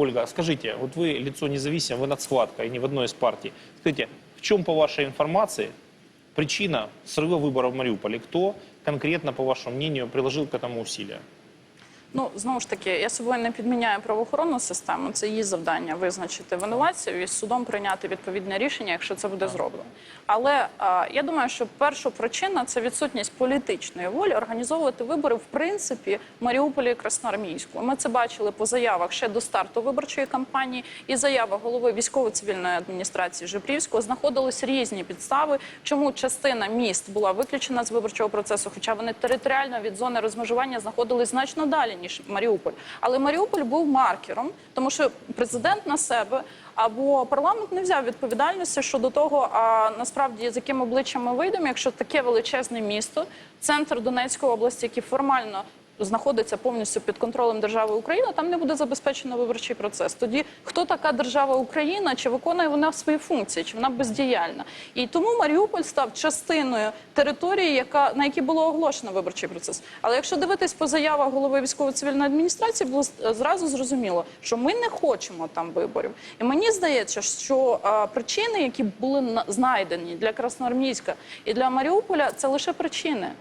Ольга, скажите, вот вы лицо независимое, вы над схваткой, не в одной из партий. Скажите, в чем, по вашей информации, причина срыва выборов в Мариуполе? Кто конкретно, по вашему мнению, приложил к этому усилия? Ну знову ж таки, я собою не підміняю правоохоронну систему. Це її завдання визначити винуватців і судом прийняти відповідне рішення, якщо це буде зроблено. Але а, я думаю, що перша причина це відсутність політичної волі організовувати вибори в принципі в Маріуполі і Красноармійську. Ми це бачили по заявах ще до старту виборчої кампанії і заява голови військово-цивільної адміністрації Жебрівського знаходились різні підстави, чому частина міст була виключена з виборчого процесу, хоча вони територіально від зони розмежування знаходились значно далі ніж Маріуполь. Але Маріуполь був маркером, тому що президент на себе або парламент не взяв відповідальності щодо того, а насправді з яким обличчям ми вийдемо, якщо таке величезне місто, центр Донецької області, який формально знаходиться повністю під контролем держави Україна, там не буде забезпечено виборчий процес. Тоді хто така держава Україна? Чи виконує вона свої функції, чи вона бездіяльна? І тому Маріуполь став частиною території, яка на якій було оголошено виборчий процес. Але якщо дивитись по заявах голови військово-цивільної адміністрації, було зразу зрозуміло, що ми не хочемо там виборів. І мені здається, що а, причини, які були на- знайдені для Красноармійська і для Маріуполя, це лише причини.